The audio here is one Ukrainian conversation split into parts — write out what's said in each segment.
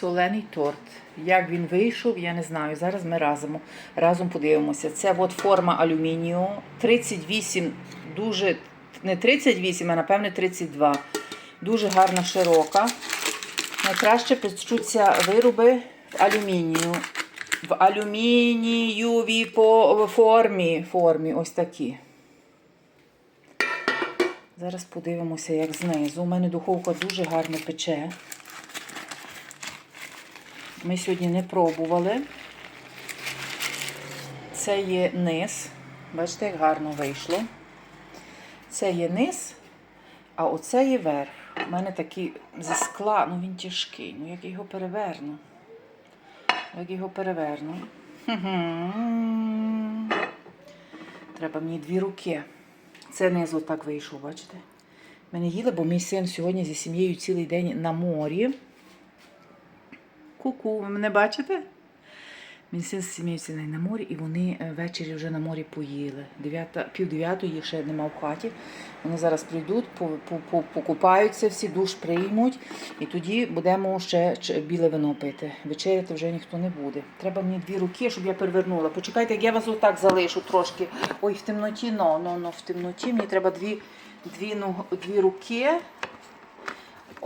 Солений торт. Як він вийшов, я не знаю. Зараз ми разом, разом подивимося. Це от форма алюмінію. 38, дуже, не 38, а напевне 32. Дуже гарна, широка. Найкраще печуться вироби в алюмінію. В алюмінієвій по формі. формі. Ось такі. Зараз подивимося, як знизу. У мене духовка дуже гарно пече. Ми сьогодні не пробували. Це є низ. Бачите, як гарно вийшло. Це є низ, а оце є верх. У мене такий зі скла, ну він тяжкий. Ну як його переверну? Як його переверну? Треба мені дві руки. Це низ отак вийшов, бачите? Ми не їли, бо мій син сьогодні зі сім'єю цілий день на морі. Ку-ку, ви мене бачите? Мій син з сім'єю цілий на морі, і вони е, ввечері вже на морі поїли. Пів дев'ятої їх ще нема в хаті. Вони зараз прийдуть, по- по- по- покупаються всі, душ приймуть, і тоді будемо ще біле вино пити. Вечеряти вже ніхто не буде. Треба мені дві руки, щоб я перевернула. Почекайте, як я вас отак залишу трошки. Ой, в темноті, но, но, но, в темноті мені треба дві, дві, ног- дві руки.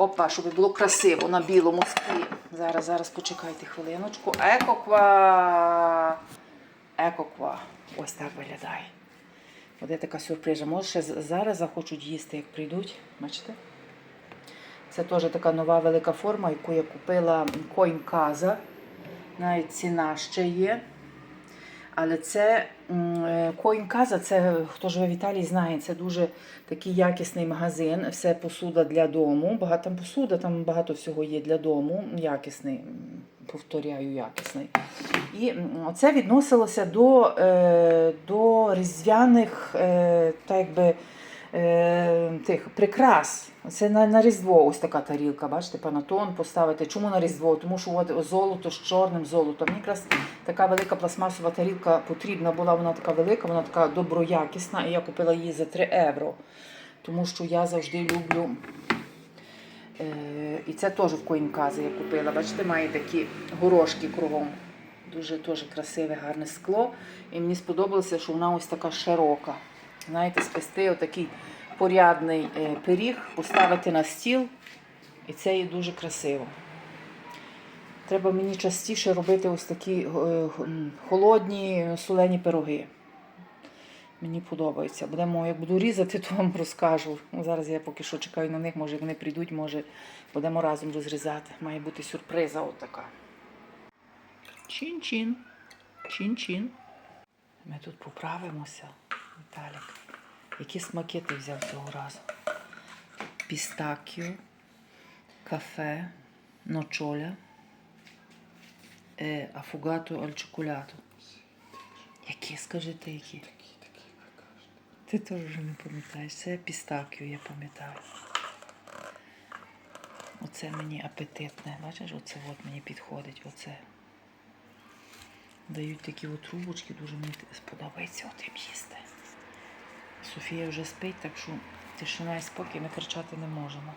Опа, щоб було красиво на білому склі. Зараз, зараз почекайте хвилиночку. Екоква. Екоква. Ось так виглядає. Буде така сюрприза. Може, ще зараз захочуть їсти, як прийдуть. Бачите? Це теж така нова велика форма, яку я купила Coin Casa. Навіть ціна ще є. Але це Коінказа, е, це хто живе в Італії, знає, це дуже такий якісний магазин. Все посуда для дому. Багато там посуда, там багато всього є для дому. Якісний, повторяю, якісний. І це відносилося до, е, до різдвяних е, так якби, е, тих прикрас. Це на, на Різдво ось така тарілка, бачите, панатон поставити. Чому на Різдво? Тому що от золото з чорним золотом. Якраз така велика пластмасова тарілка потрібна була, вона така велика, вона така доброякісна, і я купила її за 3 євро. Тому що я завжди люблю. Е, і це теж в Коінказі я купила. Бачите, має такі горошки кругом. Дуже теж красиве, гарне скло. І мені сподобалося, що вона ось така широка. Знаєте, спести отакий порядний е, пиріг, поставити на стіл, і це є дуже красиво. Треба мені частіше робити ось такі е, холодні солені пироги. Мені подобається. Будемо, як буду різати, то вам розкажу. Зараз я поки що чекаю на них, може як вони прийдуть, може будемо разом розрізати. Має бути сюрприза отака. Чин-чин. Чин-чин. Ми тут поправимося, Віталік. Які смаки ти взяв цього разу? Пістакіо, кафе, ночоля, е, афугато аль. Які, скажите, які? Ти теж вже не пам'ятаєш. Це пістакіо, я пам'ятаю. Оце мені апетитне. Бачиш, оце от мені підходить. Оце. Дають такі от трубочки, дуже мені сподобається отим їсти. Софія вже спить, так що тишина і спокій, ми кричати не можемо.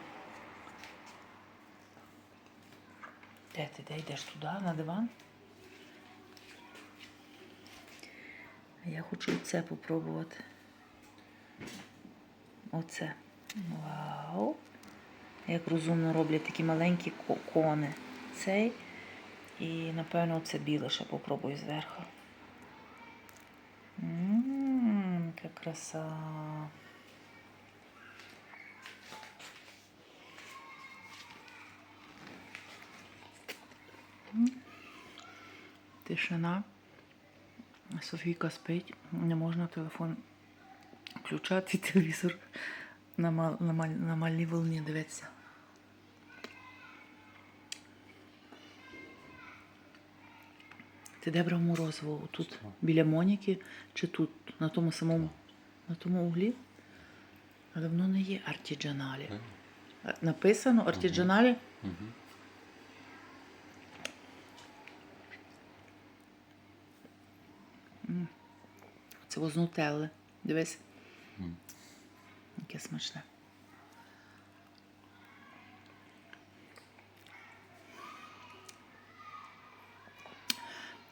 Де ти? Де йдеш туди, на диван? Я хочу оце попробувати. Оце. Вау. Як розумно роблять такі маленькі кони. Цей. І, напевно, це біле ще попробую зверху. Ммм, яка краса. Тишина. Софійка спить, не можна телефон включати телевізор на, мал, на, маль, на мальній волні дивитися. Ти де брав морозиво? Тут біля Моніки чи тут, на тому самому на тому углі? Але воно не є артіджаналі. Написано артіджаналі? М. Це воз нутелли. Дивись. Яке смачне.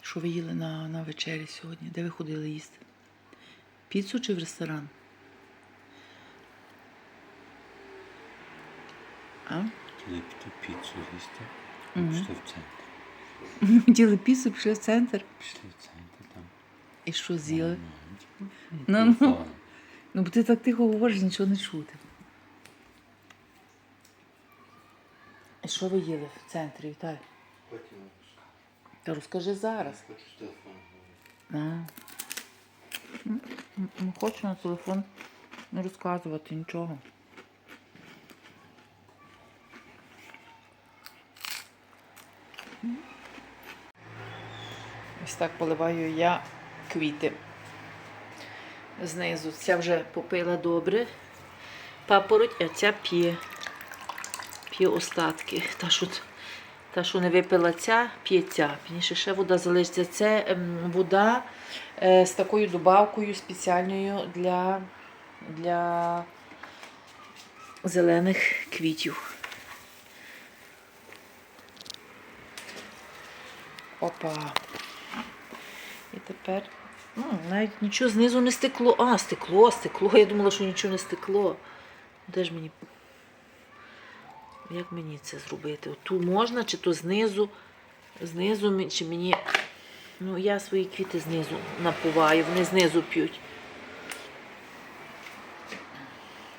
Що ви їли на, на вечері сьогодні? Де ви ходили їсти? Піцу чи в ресторан? А? Хотіли піти піцу їсти. Пішли в центр. Хотіли піцу, пішли в центр. Пішли в центр там. І що з'їли? Ну, Ну, ну. Ну, бо ти так тихо говориш, нічого не чути. І що ви їли в центрі, Віталій? Потім Та розкажи зараз. хочу з телефону А. Не хочу на телефон не розказувати нічого. Ось так поливаю я квіти. Знизу ця вже попила добре. Папороть, а ця п'є. П'є остатки. Та, що, та, що не випила ця, п'є ця. Ще вода залишиться. Це ем, вода е, з такою добавкою спеціальною для, для зелених квітів. Опа. І тепер ну, навіть нічого знизу не стекло. А, стекло, стекло. Я думала, що нічого не стекло. Де ж мені. Як мені це зробити? Ту можна, чи то знизу? Знизу чи мені. Ну, я свої квіти знизу напуваю, вони знизу п'ють.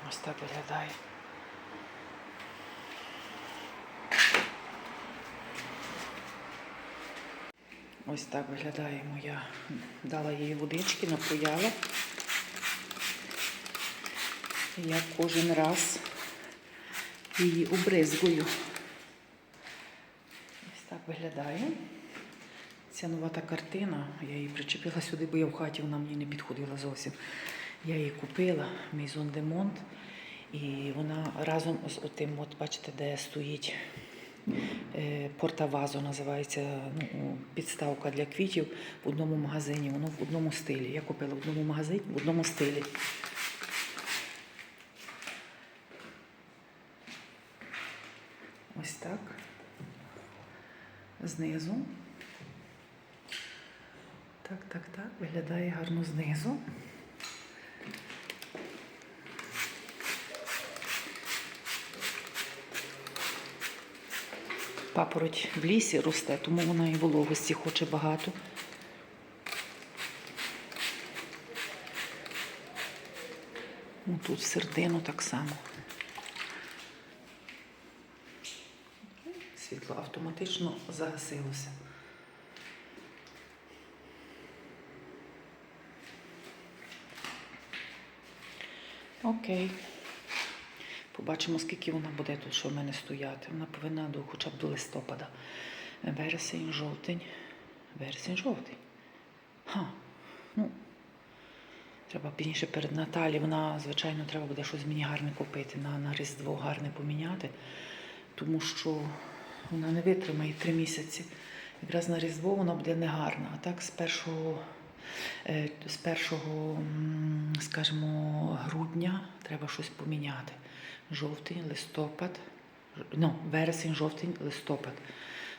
Ось так виглядає. Ось так виглядає моя. Дала їй водички, напояла. Я кожен раз її обризгую. Ось так виглядає. Ця нова картина, я її причепила сюди, бо я в хаті вона мені не підходила зовсім. Я її купила de Monde, і вона разом з тим, от бачите, де стоїть е, портавазо, називається ну, підставка для квітів в одному магазині. Воно в одному стилі. Я купила в одному магазині, в одному стилі. Ось так. Знизу. Так, так, так. Виглядає гарно знизу. Папороть в лісі росте, тому вона і вологості хоче багато. Тут в так само. Автоматично загасилося. Окей. Побачимо, скільки вона буде тут, що в мене стояти. Вона повинна до хоча б до листопада. Вересень, жовтень. Вересень, жовтень. Ха. Ну, треба пізніше перед Наталі. Вона, звичайно, треба буде щось мені гарне купити, на, на Різдво гарне поміняти, тому що вона не витримає три місяці. Якраз на Різдво вона буде негарна. А так з першого, е, з першого, скажімо, грудня треба щось поміняти. Жовтень, листопад, ну, вересень, жовтень, листопад.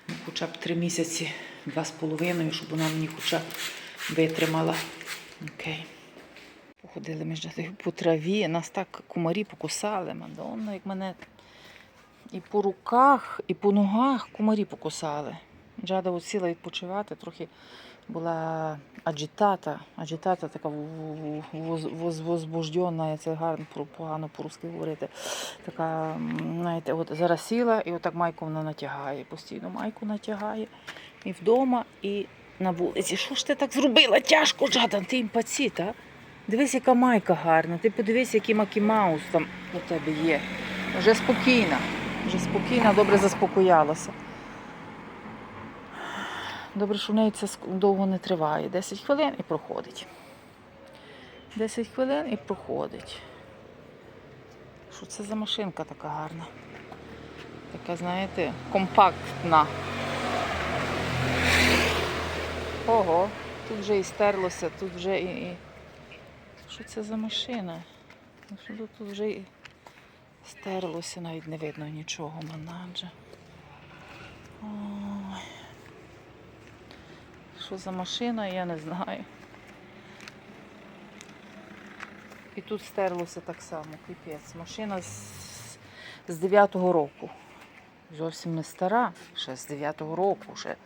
Ну, хоча б три місяці, два з половиною, щоб вона мені хоча б витримала. Окей. Походили ми ж по траві, нас так кумарі покусали, Мадонна, як мене і по руках, і по ногах кумарі покусали. Джада сіла відпочивати, трохи була аджитата. Аджитата така возбуждена, це гарно погано по-русски говорити. Така, знаєте, от зараз сіла і отак майку вона натягає. Постійно майку натягає. І вдома, і на вулиці. Що ж ти так зробила? Тяжко, Джада, ти імпаці, та? Дивись, яка майка гарна. Ти подивись, який Макі Маус там у тебе є. Вже спокійна. Вже спокійна, добре заспокоялася. Добре, що в неї це довго не триває. 10 хвилин і проходить. 10 хвилин і проходить. Що це за машинка така гарна? Така, знаєте, компактна. Ого, тут вже і стерлося, тут вже і. Що це за машина? Тут вже і стерлося, навіть не видно нічого, манаджа. Що за машина, я не знаю. І тут стерлося так само, піпець. Машина з, з 9-го року. Зовсім не стара, ще з 9-го року, ще е,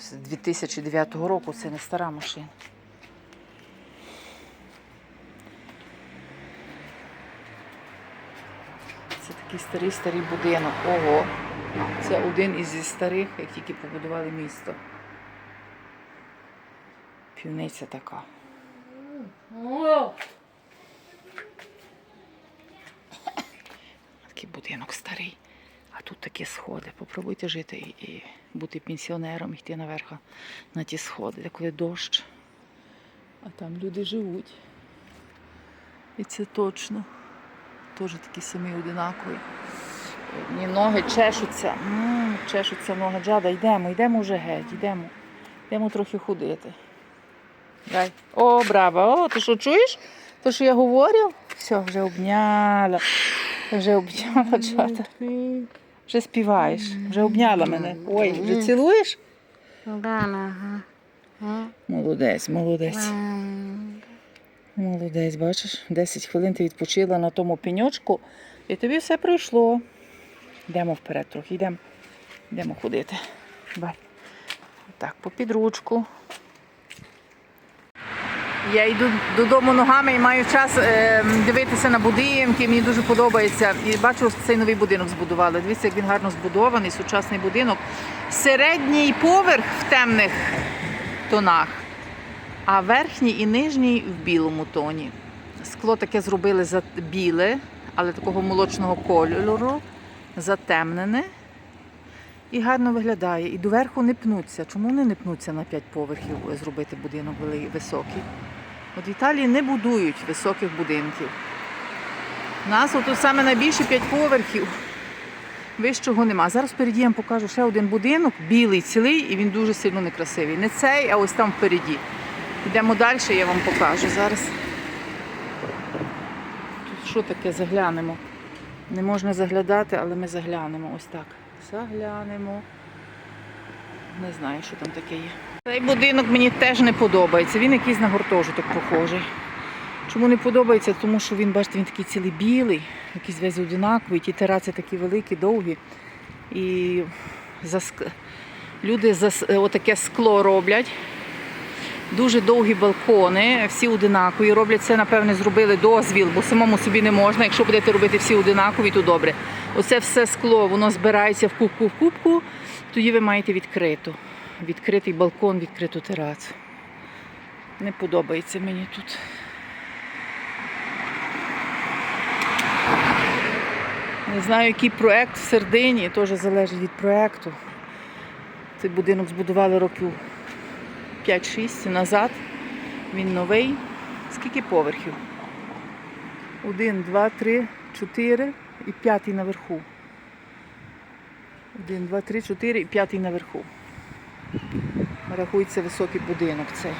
з 2009 року це не стара машина. Такий старий старий будинок. Ого. Це один із старих, як тільки побудували місто. Півниця така. Такий будинок старий. А тут такі сходи. Попробуйте жити і, і бути пенсіонером, йти наверх на ті сходи, де коли дощ. А там люди живуть. І це точно. Теж такі самі одинакові. Мені ноги чешуться. М, чешуться ноги. Джада, йдемо, йдемо вже геть, йдемо. Йдемо трохи ходити. Дай. О, браво! О, ти що чуєш? То, що я говорю? Все, вже обняла. Вже обняла Джада. Вже співаєш, вже обняла мене. Ой, вже цілуєш? Молодець, молодець. Молодець, бачиш, 10 хвилин ти відпочила на тому пеньочку, і тобі все пройшло. Йдемо вперед трохи, йдемо. Йдемо ходити. Бай. Так, попід ручку. Я йду додому ногами і маю час е, дивитися на будинки. Мені дуже подобається. І бачу, цей новий будинок збудували. Дивіться, як він гарно збудований, сучасний будинок. Середній поверх в темних тонах, а верхній і нижній в білому тоні. Скло таке зробили за біле, але такого молочного кольору, затемнене. І гарно виглядає. І доверху не пнуться. Чому вони не пнуться на 5 поверхів е, зробити будинок високий? От в Італії не будують високих будинків. У нас отут саме найбільше 5 поверхів. Вищого нема. Зараз впереді я вам покажу ще один будинок, білий, цілий, і він дуже сильно некрасивий. Не цей, а ось там впереді. Йдемо далі, я вам покажу зараз. Тут що таке заглянемо? Не можна заглядати, але ми заглянемо. Ось так. Заглянемо. Не знаю, що там таке є. Цей будинок мені теж не подобається. Він якийсь на гуртожиток похожий. Чому не подобається? Тому що він, бачите, він такий цілий білий, якийсь весь одинаковий, ті тераси такі великі, довгі. І заск... люди зас... отаке скло роблять. Дуже довгі балкони, всі одинакові. Роблять це, напевне, зробили дозвіл, бо самому собі не можна. Якщо будете робити всі одинакові, то добре. Оце все скло, воно збирається в кубку в кубку, тоді ви маєте відкриту. Відкритий балкон, відкриту терасу. Не подобається мені тут. Не знаю, який проект в середині, теж залежить від проекту. Цей будинок збудували років 5-6 назад. Він новий. Скільки поверхів? Один, два, три, чотири і п'ятий наверху. Один, два, три, чотири і п'ятий наверху. Рахується високий будинок цей.